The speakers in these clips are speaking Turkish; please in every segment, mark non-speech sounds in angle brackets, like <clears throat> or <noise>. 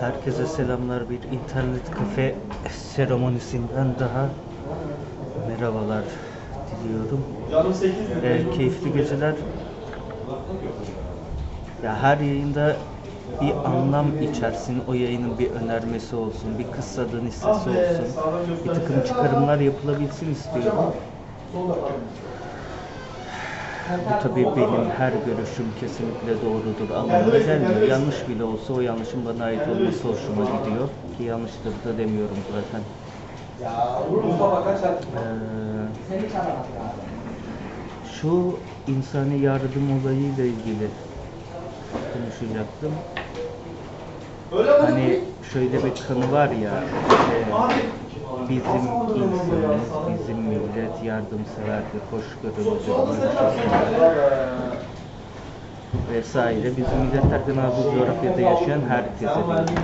Herkese selamlar. Bir internet kafe seremonisinden daha merhabalar diliyorum. Canım 8 Ee, keyifli geceler. Ya her yayında bir anlam içersin. O yayının bir önermesi olsun, bir kıssadığın hissesi olsun. Bir takım çıkarımlar yapılabilsin istiyorum. Bu tabii benim her görüşüm kesinlikle doğrudur anlamına gelmiyor. Yanlış bile olsa o yanlışın bana ait olması hoşuma gidiyor. Ki yanlıştır da demiyorum zaten. Ee, şu insani yardım olayıyla ilgili konuşacaktım. Hani şöyle bir kanı var ya, işte bizim insanımız, bizim millet yardımseverdir, hoşgörülüdür, vesaire. Bizim millet hakkında bu coğrafyada yaşayan herkese bir.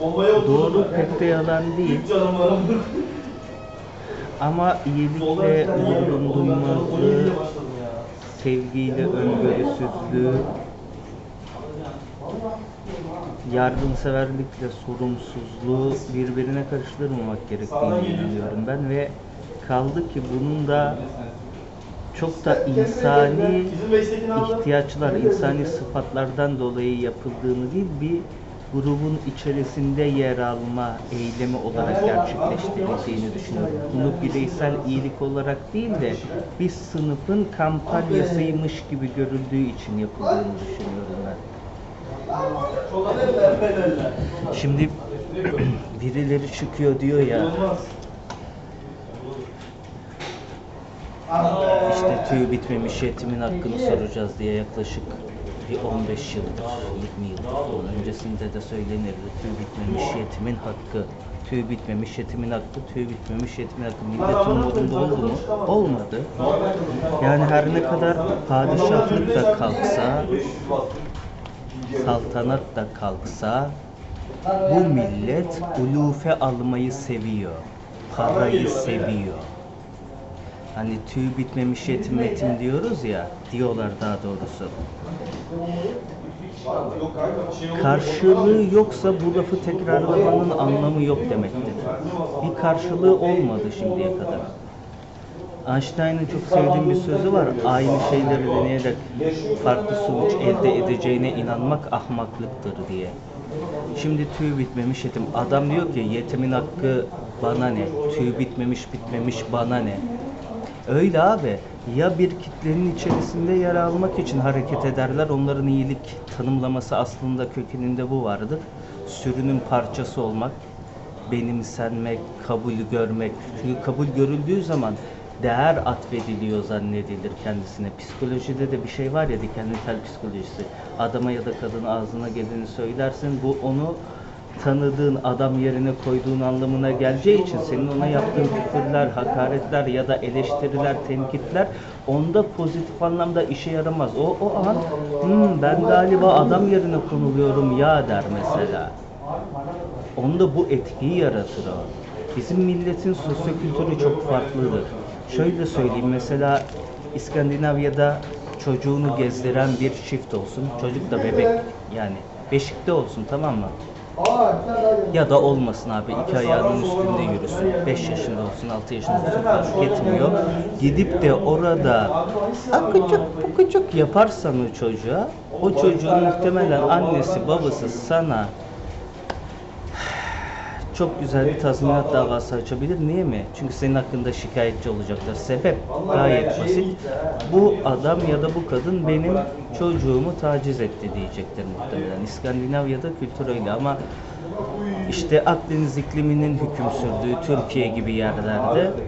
Bombaya oturdu. Doğru pek de yalan değil. Ama iyilikle duymazlığı, sevgiyle öngörüsüzlüğü, yardımseverlikle sorumsuzluğu birbirine karıştırmamak gerektiğini inanıyorum ben ve kaldı ki bunun da çok da insani ihtiyaçlar, insani sıfatlardan dolayı yapıldığını değil, bir grubun içerisinde yer alma eylemi olarak gerçekleştirildiğini düşünüyorum. Bunu bireysel iyilik olarak değil de bir sınıfın kampanyasıymış gibi görüldüğü için yapıldığını düşünüyorum ben. Şimdi <clears throat> birileri çıkıyor diyor ya işte tüy bitmemiş yetimin hakkını soracağız diye yaklaşık bir 15 yıldır, 20 yıldır öncesinde de söylenirdi. Tüy bitmemiş yetimin hakkı, tüy bitmemiş yetimin hakkı, tüy bitmemiş yetimin hakkı. Milletin umurunda oldu mu? Olmadı. Yani her ne kadar padişahlık da kalksa, saltanat da kalksa, bu millet ulufe almayı seviyor. Parayı seviyor. Hani tüy bitmemiş yetim yetim diyoruz ya, diyorlar daha doğrusu. Karşılığı yoksa bu lafı tekrarlamanın anlamı yok demektir. Bir karşılığı olmadı şimdiye kadar. Einstein'ın çok sevdiğim bir sözü var. Aynı şeyleri deneyerek farklı sonuç elde edeceğine inanmak ahmaklıktır diye. Şimdi tüy bitmemiş yetim. Adam diyor ki yetimin hakkı bana ne? Tüy bitmemiş bitmemiş bana ne? Öyle abi. Ya bir kitlenin içerisinde yer almak için hareket ederler. Onların iyilik tanımlaması aslında kökeninde bu vardır. Sürünün parçası olmak, benimsenmek, kabul görmek. Çünkü kabul görüldüğü zaman değer atfediliyor zannedilir kendisine. Psikolojide de bir şey var ya dikenli tel psikolojisi. Adama ya da kadına ağzına geleni söylersin. Bu onu tanıdığın adam yerine koyduğun anlamına geleceği için senin ona yaptığın küfürler, hakaretler ya da eleştiriler, tenkitler onda pozitif anlamda işe yaramaz. O o an "Hmm, ben galiba adam yerine konuluyorum ya der mesela. Onda bu etkiyi yaratır o. Bizim milletin sosyokültürü çok farklıdır. Şöyle söyleyeyim mesela İskandinavya'da çocuğunu gezdiren bir çift olsun. Çocuk da bebek yani beşikte olsun tamam mı? Ya da olmasın abi iki ayağının üstünde yürüsün. 5 yaşında olsun 6 yaşında olsun fark etmiyor. Gidip de orada akıcık bukıcık yaparsan o çocuğa o çocuğun muhtemelen annesi babası sana çok güzel bir tazminat davası açabilir. Niye mi? Çünkü senin hakkında şikayetçi olacaklar. Sebep gayet basit. Bu adam ya da bu kadın benim çocuğumu taciz etti diyecektir muhtemelen. İskandinavya'da kültür öyle ama işte Akdeniz ikliminin hüküm sürdüğü Türkiye gibi yerlerde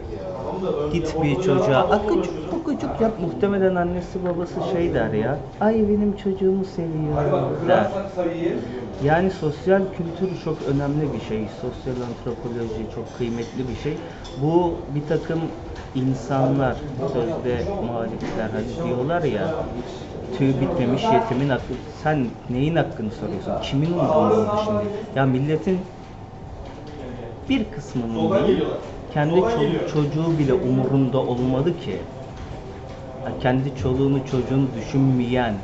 git bir çocuğa akıcık bukıcık yap muhtemelen annesi babası şey der ya ay benim çocuğumu seviyor der. Yani sosyal kültür çok önemli bir şey. Sosyal antropoloji çok kıymetli bir şey. Bu bir takım insanlar sözde muhalifler hani diyorlar ya tüy bitmemiş yetimin hakkı. Sen neyin hakkını soruyorsun? Kimin umurunda oldu şimdi? Ya milletin bir kısmının değil. Kendi çoluk çocuğu bile umurunda olmadı ki. Ya kendi çoluğunu çocuğunu düşünmeyen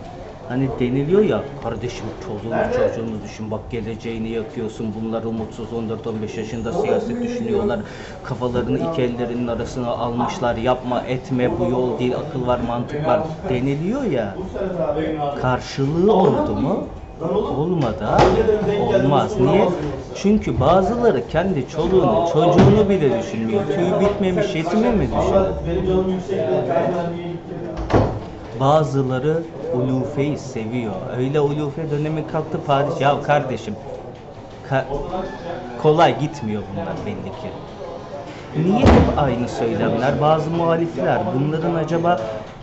Hani deniliyor ya kardeşim çoluğunu çocuğunu düşün bak geleceğini yakıyorsun bunlar umutsuz 14-15 yaşında siyaset düşünüyorlar kafalarını iki ellerinin arasına almışlar yapma etme bu yol değil akıl var mantık var. Deniliyor ya karşılığı oldu mu olmadı abi. olmaz niye çünkü bazıları kendi çoluğunu çocuğunu bile düşünmüyor tüyü bitmemiş yetimi mi düşünüyor? Bazıları ulufeyi seviyor. Öyle ulufe dönemi kalktı Paris. Ya kardeşim ka- kolay gitmiyor bunlar belli ki. Niye hep aynı söylemler? Bazı muhalifler bunların acaba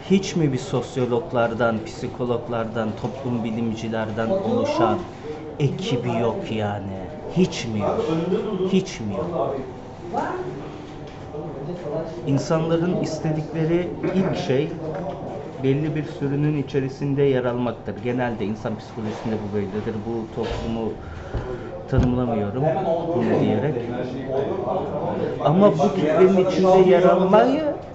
hiç mi bir sosyologlardan, psikologlardan, toplum bilimcilerden oluşan ekibi yok yani? Hiç mi yok? Hiç mi yok? İnsanların istedikleri ilk şey belli bir sürünün içerisinde yer almaktır. Genelde insan psikolojisinde bu böyledir. Bu toplumu tanımlamıyorum bunu diyerek. Ama bu kitlenin içinde yer almayı.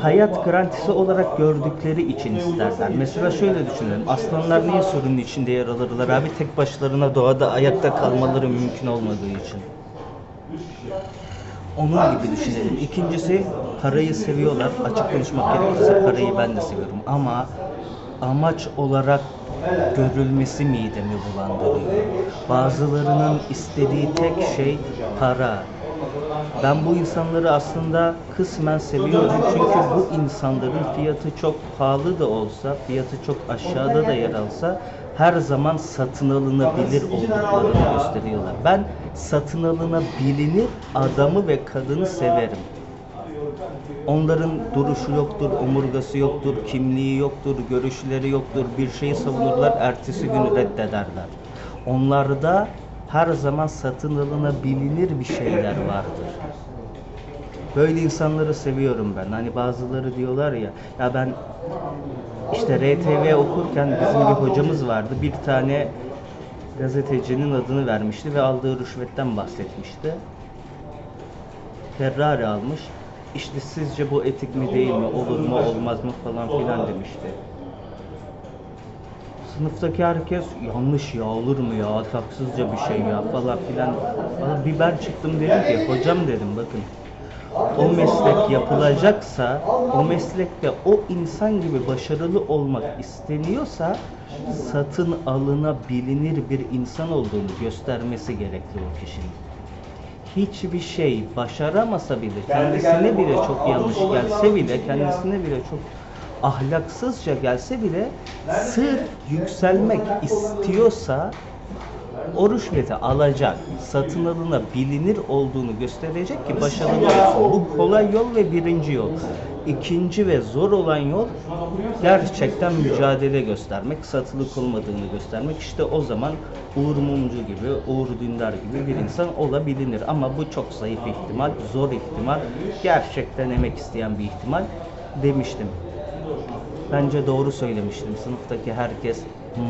Hayat garantisi olarak gördükleri için isterler. Mesela şöyle düşünelim. Aslanlar niye sürünün içinde yer alırlar abi? Tek başlarına doğada ayakta kalmaları mümkün olmadığı için. Onun gibi düşünelim. İkincisi parayı seviyorlar. Açık konuşmak gerekirse parayı ben de seviyorum. Ama amaç olarak görülmesi midemi bulandırıyor. Bazılarının istediği tek şey para. Ben bu insanları aslında kısmen seviyorum çünkü bu insanların fiyatı çok pahalı da olsa, fiyatı çok aşağıda da yer alsa her zaman satın alınabilir olduklarını gösteriyorlar. Ben satın alınabilir adamı ve kadını severim. Onların duruşu yoktur, omurgası yoktur, kimliği yoktur, görüşleri yoktur. Bir şeyi savunurlar, ertesi gün reddederler. Onlarda her zaman satın alınabilir bir şeyler vardır. Böyle insanları seviyorum ben. Hani bazıları diyorlar ya, ya ben işte RTV okurken bizim bir hocamız vardı. Bir tane gazetecinin adını vermişti ve aldığı rüşvetten bahsetmişti. Ferrari almış. İşte sizce bu etik mi değil mi, olur mu olmaz mı falan filan demişti. Sınıftaki herkes yanlış ya olur mu ya ahlaksızca bir şey ya falan filan. Bana bir ben çıktım dedim ki hocam dedim bakın o meslek yapılacaksa o meslekte o insan gibi başarılı olmak isteniyorsa satın alınabilir bir insan olduğunu göstermesi gerekli o kişinin hiçbir şey başaramasa bile, kendisine bile çok yanlış gelse bile, kendisine bile çok ahlaksızca gelse bile sırf yükselmek istiyorsa o rüşveti alacak, satın alınabilir olduğunu gösterecek ki başarılı olsun. Bu kolay yol ve birinci yol. İkinci ve zor olan yol gerçekten mücadele göstermek, satılık olmadığını göstermek. İşte o zaman Uğur Mumcu gibi, Uğur Dündar gibi bir insan olabilir. Ama bu çok zayıf ihtimal, zor ihtimal, gerçekten emek isteyen bir ihtimal demiştim. Bence doğru söylemiştim. Sınıftaki herkes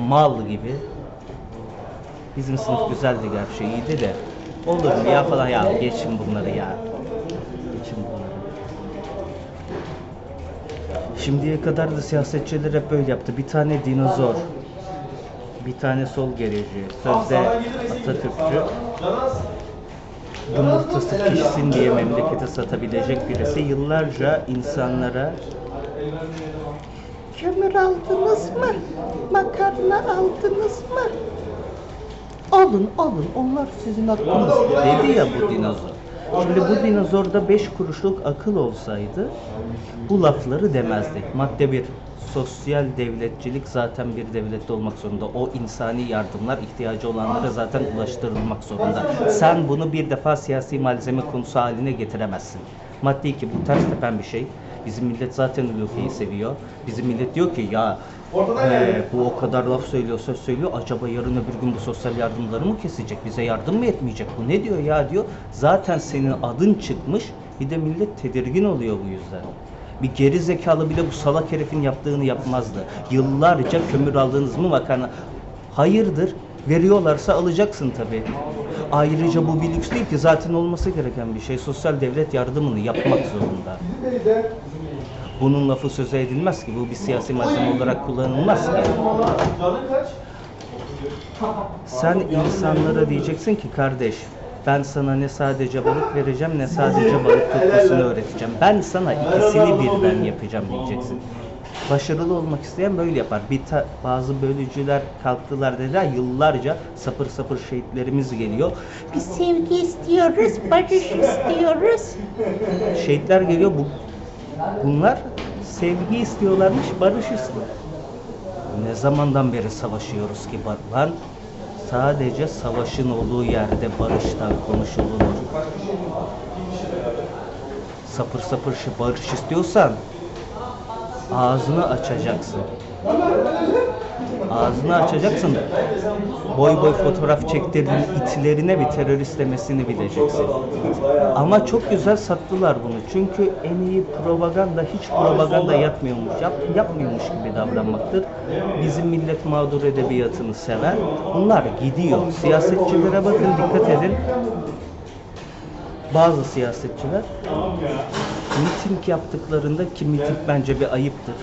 mal gibi Bizim sınıf güzeldi gerçi iyiydi de. Olur mu ya falan ya geçin bunları ya. Geçin bunları. Şimdiye kadar da siyasetçiler hep böyle yaptı. Bir tane dinozor, bir tane sol gerici, sözde Atatürkçü, yumurtası pişsin diye memleketi satabilecek birisi yıllarca insanlara kömür aldınız mı? Makarna aldınız mı? Alın alın onlar sizin hakkınız dedi ya bu dinozor. Şimdi bu dinozorda 5 kuruşluk akıl olsaydı bu lafları demezdi. Madde 1. Sosyal devletçilik zaten bir devlette olmak zorunda. O insani yardımlar ihtiyacı olanlara zaten ulaştırılmak zorunda. Sen bunu bir defa siyasi malzeme konusu haline getiremezsin. Madde 2. Bu ters tepen bir şey. Bizim millet zaten ülkeyi seviyor. Bizim millet diyor ki ya ee, bu o kadar laf söylüyor, söz söylüyor. Acaba yarın öbür gün bu sosyal yardımları mı kesecek? Bize yardım mı etmeyecek? Bu ne diyor ya diyor. Zaten senin adın çıkmış. Bir de millet tedirgin oluyor bu yüzden. Bir geri zekalı bile bu salak herifin yaptığını yapmazdı. Yıllarca kömür aldınız mı makarna? Hayırdır? Veriyorlarsa alacaksın tabii. Ayrıca bu bir lüks değil ki zaten olması gereken bir şey. Sosyal devlet yardımını yapmak zorunda. Bunun lafı söze edilmez ki. Bu bir siyasi malzeme olarak kullanılmaz ki. Sen insanlara diyeceksin ki kardeş ben sana ne sadece balık vereceğim ne sadece balık tutmasını öğreteceğim. Ben sana ikisini birden yapacağım diyeceksin. Başarılı olmak isteyen böyle yapar. Bir ta- bazı bölücüler kalktılar dediler yıllarca sapır sapır şehitlerimiz geliyor. Biz sevgi istiyoruz, barış istiyoruz. <laughs> Şehitler geliyor bu bunlar sevgi istiyorlarmış, barış istiyor. Ne zamandan beri savaşıyoruz ki lan? Sadece savaşın olduğu yerde barıştan konuşulur. Sapır sapır barış istiyorsan ağzını açacaksın. Ağzını açacaksın. Boy boy fotoğraf çektirdiğin itlerine bir terörist demesini bileceksin. Ama çok güzel sattılar bunu. Çünkü en iyi propaganda hiç propaganda yapmıyormuş. Yap, yapmıyormuş gibi davranmaktır. Bizim millet mağdur edebiyatını sever. Bunlar gidiyor. Siyasetçilere bakın dikkat edin. Bazı siyasetçiler miting yaptıklarında ki miting bence bir ayıptır.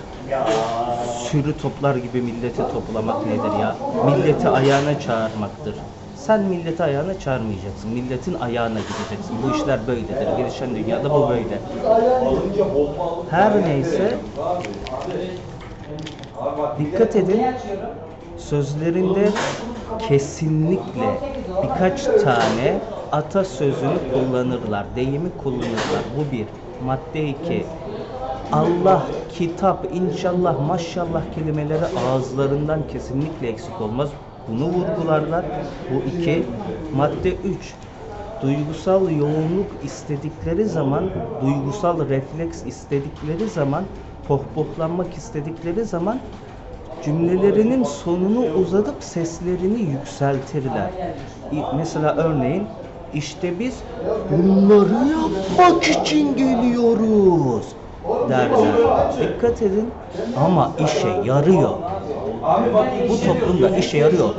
Sürü toplar gibi milleti toplamak nedir ya? Milleti ayağına çağırmaktır. Sen milleti ayağına çağırmayacaksın. Milletin ayağına gideceksin. Bu işler böyledir. Gelişen dünyada bu böyle. Her neyse dikkat edin. Sözlerinde kesinlikle birkaç tane atasözünü kullanırlar. Deyimi kullanırlar. Bu bir. Madde iki. Allah, kitap, inşallah, maşallah kelimeleri ağızlarından kesinlikle eksik olmaz. Bunu vurgularlar. Bu iki. Madde üç. Duygusal yoğunluk istedikleri zaman, duygusal refleks istedikleri zaman, pohpohlanmak istedikleri zaman cümlelerinin sonunu uzatıp seslerini yükseltirler. Mesela örneğin işte biz bunları yapmak için geliyoruz derler. Dikkat edin ama işe yarıyor. Bu toplumda işe yarıyor.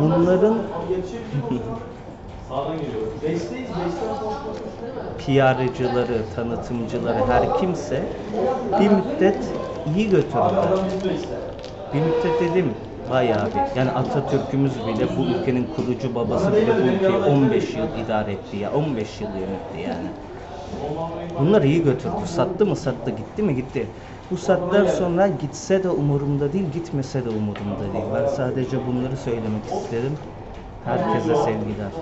Bunların <laughs> PR'cıları, tanıtımcıları her kimse bir müddet iyi götürdüler. Bir müddet dedim bayağı bir. Yani Atatürk'ümüz bile bu ülkenin kurucu babası bile bu ülkeyi 15 yıl idare etti ya. 15 yıl yönetti yani. Bunlar iyi götürdü. Sattı mı sattı, gitti mi gitti. Bu saatten sonra gitse de umurumda değil, gitmese de umurumda değil. Ben sadece bunları söylemek istedim. Herkese sevgiler.